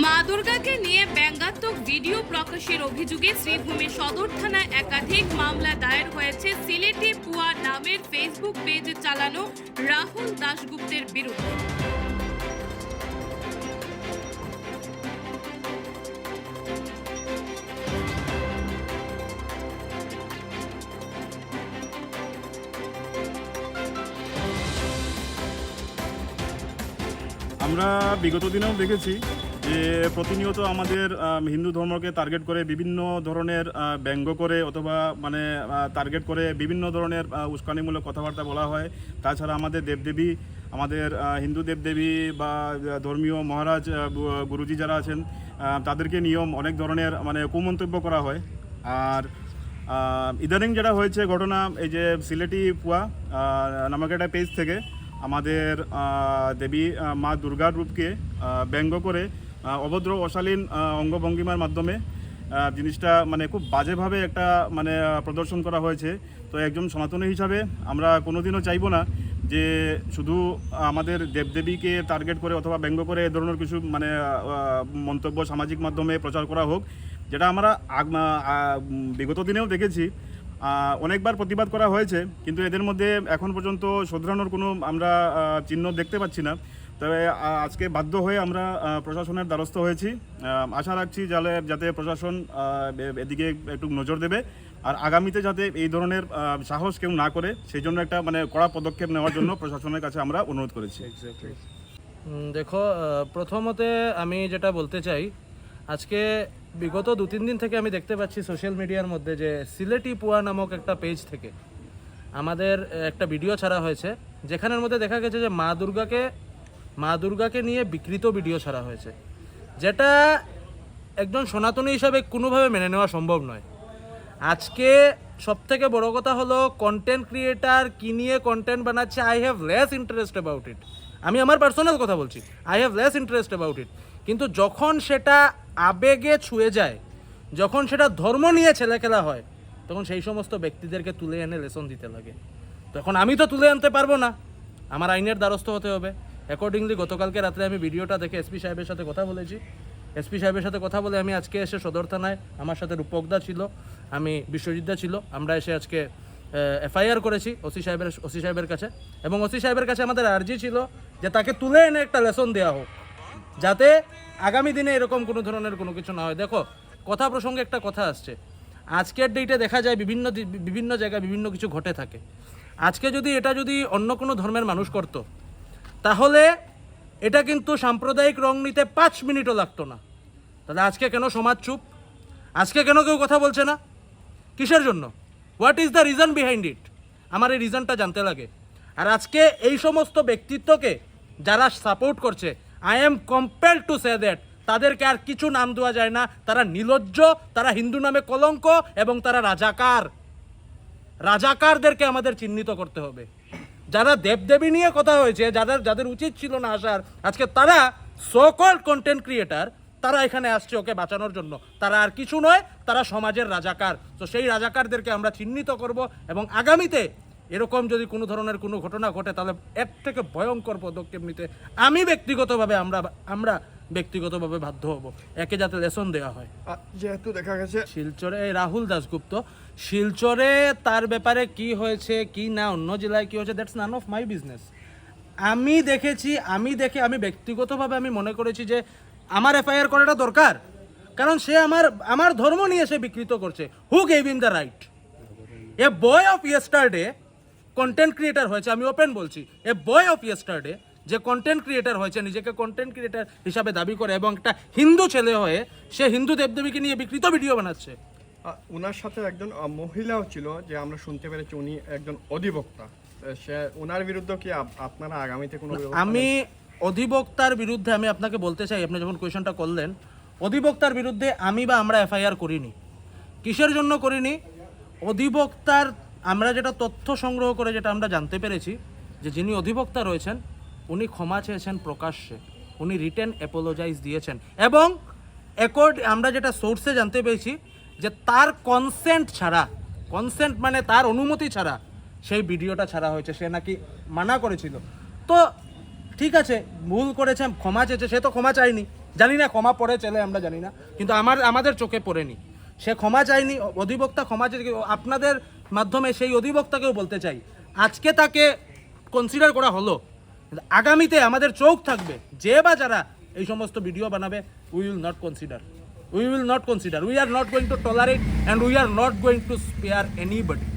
মা দুর্গাকে নিয়ে ব্যঙ্গাত্মক ভিডিও প্রকাশের অভিযোগে শ্রীভূমি সদর থানায় একাধিক মামলা দায়ের হয়েছে। সিলেটি পুয়া নামের ফেসবুক পেজ চালানো রাহুল দাশগুপ্তের বিরুদ্ধে। আমরা বিগত দিনেও দেখেছি যে প্রতিনিয়ত আমাদের হিন্দু ধর্মকে টার্গেট করে বিভিন্ন ধরনের ব্যঙ্গ করে অথবা মানে টার্গেট করে বিভিন্ন ধরনের উস্কানিমূলক কথাবার্তা বলা হয়। তাছাড়া আমাদের দেবদেবী, আমাদের হিন্দু দেবদেবী বা ধর্মীয় মহারাজ গুরুজি যারা আছেন তাদেরকে নিয়ম অনেক ধরনের মানে কুমন্তব্য করা হয়। আর ইদানিং যেটা হয়েছে ঘটনা, এই যে সিলেটি পুয়া নামক একটা পেজ থেকে আমাদের দেবী মা দুর্গার রূপকে ব্যঙ্গ করে অভদ্র, অশালীন অঙ্গভঙ্গিমার মাধ্যমে জিনিসটা মানে খুব বাজেভাবে একটা মানে প্রদর্শন করা হয়েছে। তো একজন সনাতনী হিসাবে আমরা কোনোদিনও চাইব না যে শুধু আমাদের দেবদেবীকে টার্গেট করে অথবা ব্যঙ্গ করে এ ধরনের কিছু মানে মন্তব্য সামাজিক মাধ্যমে প্রচার করা হোক, যেটা আমরা বিগত দিনেও দেখেছি। অনেকবার প্রতিবাদ করা হয়েছে, কিন্তু এদের মধ্যে এখন পর্যন্ত শোধরানোর কোনো আমরা চিহ্ন দেখতে পাচ্ছি না। তবে আজকে বাধ্য হয়ে আমরা প্রশাসনের দ্বারস্থ হয়েছি। আশা রাখছি যাতে যাতে প্রশাসন এদিকে একটু নজর দেবে। আর আগামীতে যাতে এই ধরনের সাহস কেউ না করে সেই জন্য একটা মানে কড়া পদক্ষেপ নেওয়ার জন্য প্রশাসনের কাছে আমরা অনুরোধ করেছি। দেখো প্রথমতে আমি যেটা বলতে চাই, আজকে বিগত দু, তিন দিন থেকে আমি দেখতে পাচ্ছি সোশ্যাল মিডিয়ার মধ্যে যে সিলেটি পুয়া নামক একটা পেজ থেকে আমাদের একটা ভিডিও ছাড়া হয়েছে, যেখানের মধ্যে দেখা গেছে যে মা দুর্গাকে মা দুর্গাকে নিয়ে বিকৃত ভিডিও ছাড়া হয়েছে। যেটা একজন সনাতনী হিসাবে কোনোভাবে মেনে নেওয়া সম্ভব নয়। আজকে সব থেকে বড় কথা হলো কন্টেন্ট ক্রিয়েটার কি নিয়ে কন্টেন্ট বানাচ্ছে I have less interest about it আমি আমার পার্সোনাল কথা বলছি I have less interest about it কিন্তু যখন সেটা আবেগে ছুঁয়ে যায়, যখন সেটা ধর্ম নিয়ে ছেলে খেলা হয়, তখন সেই সমস্ত ব্যক্তিদেরকে তুলে এনে লেসন দিতে লাগে। তখন আমি তো তুলে আনতে পারব না। আমার আইনের দ্বারস্থ হতে হবে। অ্যাকর্ডিংলি গতকালকে রাত্রে আমি ভিডিওটা দেখে এসপি সাহেবের সাথে কথা বলেছি। এসপি সাহেবের সাথে কথা বলে আমি আজকে এসে সদর থানায়, আমার সাথে রূপকদা ছিল, আমি বিশ্বজিৎদা ছিল, আমরা এসে আজকে এফআইআর করেছি ওসি সাহেবের ওসি সাহেবের কাছে। এবং ওসি সাহেবের কাছে আমাদের আর্জি ছিল যে তাকে তুলে এনে একটা লেসন দেওয়া হোক, যাতে আগামী দিনে এরকম কোনো ধরনের কোনো কিছু না হয়। দেখো, কথা প্রসঙ্গে একটা কথা আসছে। আজকের ডেটে দেখা যায় বিভিন্ন বিভিন্ন জায়গায় বিভিন্ন কিছু ঘটে থাকে। আজকে যদি এটা যদি অন্য কোনো ধর্মের মানুষ করতো তাহলে এটা কিন্তু সাম্প্রদায়িক রং নিতে পাঁচ মিনিটও লাগতো না। তাহলে আজকে কেন সমাজ চুপ? আজকে কেন কেউ কথা বলছে না? কিসের জন্য? What is the reason behind it আমার এই রিজনটা জানতে লাগে। আর আজকে এই সমস্ত ব্যক্তিত্বকে যারা সাপোর্ট করছে I am compel to say that তাদেরকে আর কিছু নাম দেওয়া যায় না। তারা নিলজ্জ, তারা হিন্দু নামে কলঙ্ক এবং তারা রাজাকার। রাজাকারদেরকে আমাদের চিহ্নিত করতে হবে। যারা দেবদেবী নিয়ে কথা হয়েছে, যাদের যাদের উচিত ছিল না আসার, আজকে তারা সকল কন্টেন্ট ক্রিয়েটার তারা এখানে আসছে ওকে বাঁচানোর জন্য। তারা আর কিছু নয়, তারা সমাজের রাজাকার। তো সেই রাজাকারদেরকে আমরা চিহ্নিত করব এবং আগামীতে এরকম যদি কোনো ধরনের কোনো ঘটনা ঘটে তাহলে এর থেকে ভয়ঙ্কর পদক্ষেপ নিতে আমি ব্যক্তিগতভাবে আমরা আমরা ব্যক্তিগতভাবে বাধ্য হব। একে যাতে লেসন দেওয়া হয়। যেহেতু দেখা গেছে শিলচরে এই রাহুল দাসগুপ্ত শিলচরে তার ব্যাপারে কি হয়েছে কি না অন্য জেলায় কি হয়েছে that's none of my business আমি দেখেছি আমি দেখে আমি ব্যক্তিগতভাবে আমি মনে করেছি যে আমার এফআইআর করাটা দরকার। কারণ সে আমার আমার ধর্ম নিয়ে সে বিকৃত করছে। Who gave in the right a boy of yesterday content creator হয়েছে আমি ওপেন বলছি। এ বয় অফ ইয়েস্টারডে যে কন্টেন্ট ক্রিয়েটার হয়েছে নিজেকে কন্টেন্ট ক্রিয়েটার হিসাবে দাবি করে এবং একটা হিন্দু ছেলে হয়ে সে হিন্দু দেবদেবীকে নিয়ে বিকৃত ভিডিও বানাচ্ছে। ওনার সাথে একজন মহিলাও ছিল যে আমরা শুনতে পেরেছি উনি একজন অধিবক্তা। সে ওনার বিরুদ্ধে কি আপনারা আগামীতে কোনো আমি অধিবক্তার বিরুদ্ধে আমি আপনাকে বলতে চাই আপনি যখন কোয়েশনটা করলেন অধিবক্তার বিরুদ্ধে আমি বা আমরা এফআইআর করিনি। কিসের জন্য করিনি? অধিবক্তার আমরা যেটা তথ্য সংগ্রহ করে যেটা আমরা জানতে পেরেছি, যে যিনি অধিবক্তা রয়েছেন, উনি ক্ষমা চেয়েছেন প্রকাশ্যে। উনি রিটেন অ্যাপোলোজাইজ দিয়েছেন। এবং অ্যাকর্ড আমরা যেটা সোর্সে জানতে পেরেছি, যে তার কনসেন্ট ছাড়া কনসেন্ট মানে তার অনুমতি ছাড়া সেই ভিডিওটা ছাড়া হয়েছে, সে নাকি মানা করেছিল। তো ঠিক আছে, ভুল করেছে, ক্ষমা চেয়েছে, সে তো ক্ষমা চায়নি। জানি না ক্ষমা পড়ে চলে, আমরা জানি না। কিন্তু আমার, আমাদের চোখে পড়েনি। সে ক্ষমা চায়নি, অধিবক্তা ক্ষমা চাই আপনাদের মাধ্যমে সেই অধিবক্তাকেও বলতে চাই। আজকে তাকে কনসিডার করা হলো। আগামীতে আমাদের চোখ থাকবে যে বা যারা এই সমস্ত ভিডিও বানাবে we will not consider we will not consider we are not going to tolerate and we are not going to spare anybody